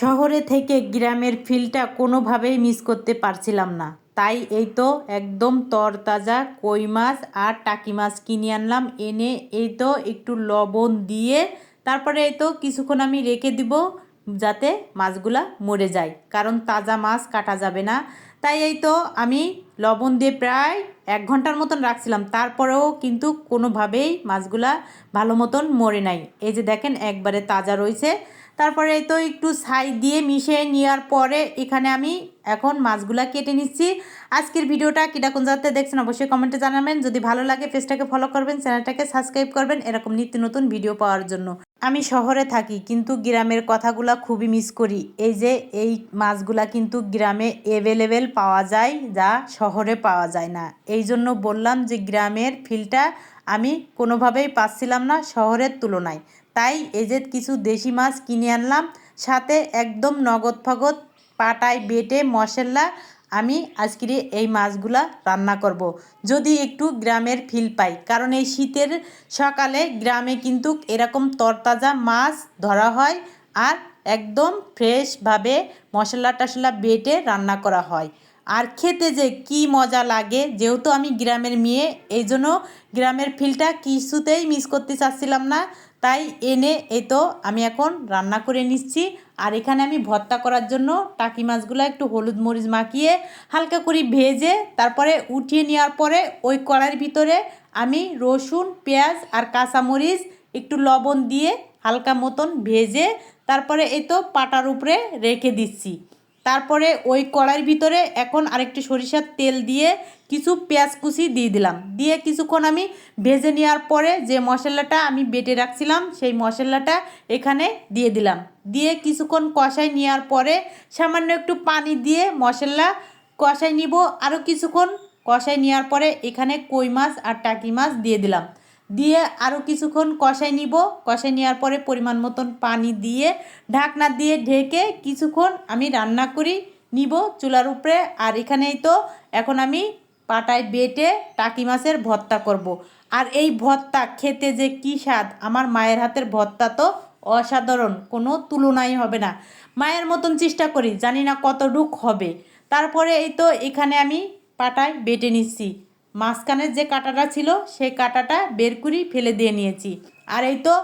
শহরে থেকে গ্রামের ফিলটা কোনোভাবেই মিস করতে পারছিলাম না। তাই এই তো একদম তরতাজা কই মাছ আর টাকি মাছ কিনে আনলাম। এনে এই তো একটু লবণ দিয়ে তারপরে এই তো কিছুক্ষণ আমি রেখে দিব যাতে মাছগুলা মরে যায়। কারণ তাজা মাছ কাটা যাবে না। তাই এই তো আমি লবণ দিয়ে প্রায় এক ঘণ্টার মতন রাখছিলাম। তারপরেও কিন্তু কোনোভাবেই মাছগুলা ভালো মতন মরে নাই। এই যে দেখেন একবারে তাজা রয়েছে। তারপরে তো একটু ছাই দিয়ে মিশিয়ে নেওয়ার পরে এখানে আমি এখন মাছগুলা কেটে নিচ্ছি। আজকের ভিডিওটা কীরকম যাতে দেখছেন অবশ্যই কমেন্টে জানাবেন। যদি ভালো লাগে পেজটাকে ফলো করবেন, চ্যানেলটাকে সাবস্ক্রাইব করবেন। এরকম নিত্য নতুন ভিডিও পাওয়ার জন্য। আমি শহরে থাকি, কিন্তু গ্রামের কথাগুলা খুবই মিস করি। এই যে এই মাছগুলা কিন্তু গ্রামে অ্যাভেলেবেল পাওয়া যায়, যা শহরে পাওয়া যায় না। এই জন্য বললাম যে গ্রামের ফিলটা আমি কোনোভাবেই পাচ্ছিলাম না শহরের তুলনায়। তাই যে কিছু দেশি মাছ কিনে আনলাম, সাথে একদম নগদ ফগদ পাটায় বেটে মশলা আমি আজকের এই মাছগুলা রান্না করব। যদি একটু গ্রামের ফিল পাই, কারণ এই শীতের সকালে গ্রামে কিন্তু এরকম তরতাজা মাছ ধরা হয় আর একদম ফ্রেশভাবে মশলা টশলা বেটে রান্না করা হয় আর খেতে যে কি মজা লাগে, যেহেতু আমি গ্রামের মেয়ে এই জন্য গ্রামের ফিলটা কিছুতেই মিস করতে চাচ্ছিলাম না তাই এনে এই তো আমি এখন রান্না করে নিচ্ছি। আর এখানে আমি ভর্তা করার জন্য টাকি মাছগুলো একটু হলুদ মরিচ মাখিয়ে হালকা করে ভেজে তারপরে উঠিয়ে নেওয়ার পরে ওই কড়াইয়ের ভিতরে আমি রসুন, পেঁয়াজ আর কাঁচামরিচ একটু লবণ দিয়ে হালকা মতন ভেজে তারপরে এই তো পাটার উপরে রেখে দিচ্ছি। তারপরে ওই কড়াইয়ের ভিতরে এখন আরেকটি সরিষার তেল দিয়ে কিছু পেঁয়াজ কুচি দিয়ে দিলাম। দিয়ে কিছুক্ষণ আমি ভেজে নেওয়ার পরে যে মশলাটা আমি বেটে রাখছিলাম, সেই মশলাটা এখানে দিয়ে দিলাম। দিয়ে কিছুক্ষণ কষাই নেওয়ার পরে সামান্য একটু পানি দিয়ে মশলা কষাই নিব। আরও কিছুক্ষণ কষাই নেওয়ার পরে এখানে কই মাছ আর টাকি মাছ দিয়ে দিলাম। দিয়ে আরও কিছুক্ষণ কষাই নিব। কষাই নেওয়ার পরে পরিমাণ মতন পানি দিয়ে ঢাকনা দিয়ে ঢেকে কিছুক্ষণ আমি রান্না করি, নিব চুলার উপরে। আর এখানেই তো এখন আমি পাটায় বেটে টাকি মাছের ভর্তা করব। আর এই ভর্তা খেতে যে কী স্বাদ, আমার মায়ের হাতের ভর্তা তো অসাধারণ, কোনো তুলনাই হবে না। মায়ের মতন চেষ্টা করি, জানি না কত ডুক হবে। তারপরে এই তো এখানে আমি পাটায় বেটে নিচ্ছি। মাঝখানের যে কাঁটাটা ছিল, সেই কাঁটাটা বের করি ফেলে দিয়ে নিয়েছি। আর এই তো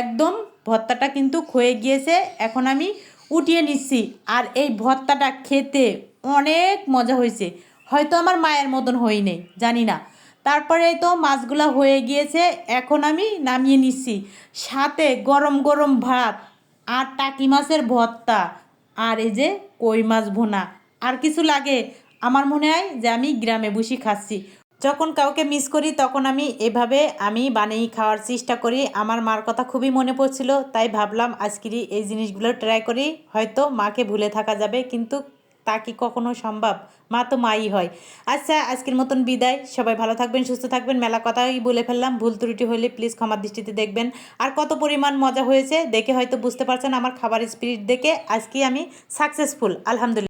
একদম ভর্তাটা কিন্তু ক্ষয়ে গিয়েছে, এখন আমি উঠিয়ে নিচ্ছি। আর এই ভর্তাটা খেতে অনেক মজা হয়েছে। হয়তো আমার মায়ের মতন হয়নি জানি না। তারপরে তো মাছগুলা হয়ে গিয়েছে, এখন আমি নামিয়ে নিচ্ছি। সাথে গরম গরম ভাত আর টাকি মাছের ভর্তা আর এই যে কই মাছ ভোনা। আর কিছু লাগে, আমার মনে হয় যে আমি গ্রামে বসে খাচ্ছি। যখন কাউকে মিস করি, তখন আমি এভাবে আমি বানিয়ে খাওয়ার চেষ্টা করি। আমার মার কথা খুবই মনে পড়ছিল, তাই ভাবলাম আজকেরই এই জিনিসগুলো ট্রাই করি। হয়তো মাকে ভুলে থাকা যাবে, কিন্তু তা কি কখনো সম্ভব? মা তো মাই হয়। আচ্ছা আজকের মতন বিদায়। সবাই ভালো থাকবেন, সুস্থ থাকবেন। মেলা কথাই বলে ফেললাম। ভুল ত্রুটি হলে প্লিজ ক্ষমার দৃষ্টিতে দেখবেন। আর কত পরিমাণ মজা হয়েছে, দেখে হয়তো বুঝতে পারছেন আমার খাবার স্পিরিট দেখে আজকে আমি সাকসেসফুল আলহামদুলিল্লাহ।